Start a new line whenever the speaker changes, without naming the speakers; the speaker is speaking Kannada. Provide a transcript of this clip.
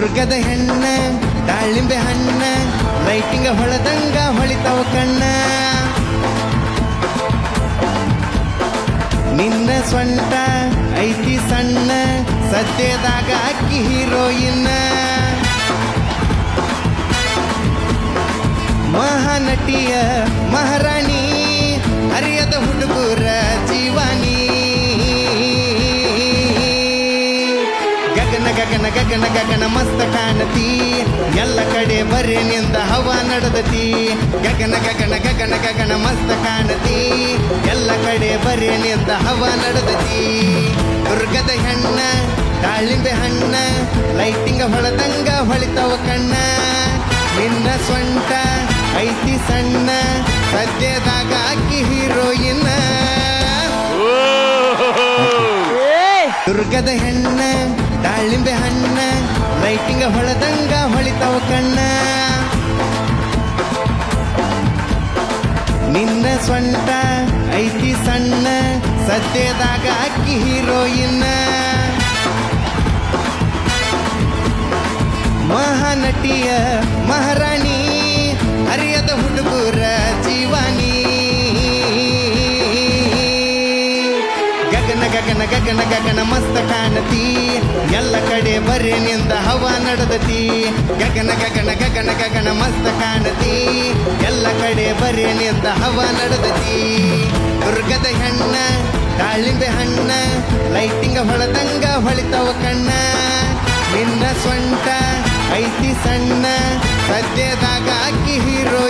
ದುರ್ಗದ ಹೆಣ್ಣ, ದಾಳಿಂಬೆ ಹಣ್ಣ, ಲೈಟಿಂಗ ಹೊಳದಂಗ ಹೊಳಿತಾವ ಕಣ್ಣ. ನಿನ್ನ ಸ್ವಂಟ ಐತಿ ಸಣ್ಣ, ಸದ್ಯದಾಗ ಅಕ್ಕಿ ಹೀರೋಯಿನ್ನ. ಮಹಾನಟಿಯ ಮಹಾರಾಣಿ ಅರಿಯದ ಹುಡುಗರ ಗಗನ ಗಗನ ಗಗನ ಮಸ್ತ ಕಾಣತಿ. ಎಲ್ಲ ಕಡೆ ಬರೇನಿಂದ ಹವಾ ನಡೆದತಿ. ಗಗನ ಗಗನ ಗಗನ ಗಗನ ಮಸ್ತ ಕಾಣತಿ. ಎಲ್ಲ ಕಡೆ ಬರೇನಿಂದ ಹವಾ ನಡೆದತಿ. ದುರ್ಗದ ಹೆಣ್ಣ, ದಾಳಿಂಬೆ ಹಣ್ಣ, ಲೈಟಿಂಗ ಹೊಳದಂಗ ಹೊಳಿತಾವ ಕಣ್ಣ. ನಿನ್ನ ಸ್ವಂಟ, ಐತಿ ಸಣ್ಣ, ಸದ್ಯದಾಗ ಅಕ್ಕಿ ದುರ್ಗದ ಹೆಣ್ಣ, ದಾಳಿಂಬೆ ಹಣ್ಣ ಲೈಟಿಂಗ ಹೊಳದಂಗ ಹೊಳಿತಾವ ಕಣ್ಣ. ನಿನ್ನ ಸ್ವಂಟ ಐತಿ ಸಣ್ಣ, ಸದ್ಯದಾಗ ಅಕ್ಕಿ ಹೀರೋಯಿನ್ನ. ಮಹಾನಟಿಯ ಮಹಾರಾಣಿ ಗಗನ ಗಗನ ಗಗನ ಮಸ್ತ ಕಾಣತಿ. ಎಲ್ಲ ಕಡೆ ಬರೇನಿಂದ ಹವಾ ನಡೆದತಿ. ಗಗನ ಗಗನ ಗಗನ ಗಗನ ಮಸ್ತ ಕಾಣತಿ. ಎಲ್ಲ ಕಡೆ ಬರೇನಿಂದ ಹವಾ ನಡೆದತಿ. ದುರ್ಗದ ಹೆಣ್ಣ, ದಾಳಿಂಬೆ ಹಣ್ಣ, ಲೈಟಿಂಗ ಹೊಳದಂಗ ಹೊಳಿತಾವ ಕಣ್ಣ. ನಿನ್ನ ಸ್ವಂಟ, ಐತಿ ಸಣ್ಣ, ಸದ್ಯದಾಗ ಅಕ್ಕಿ ಹೀರೋಯಿನ್ನ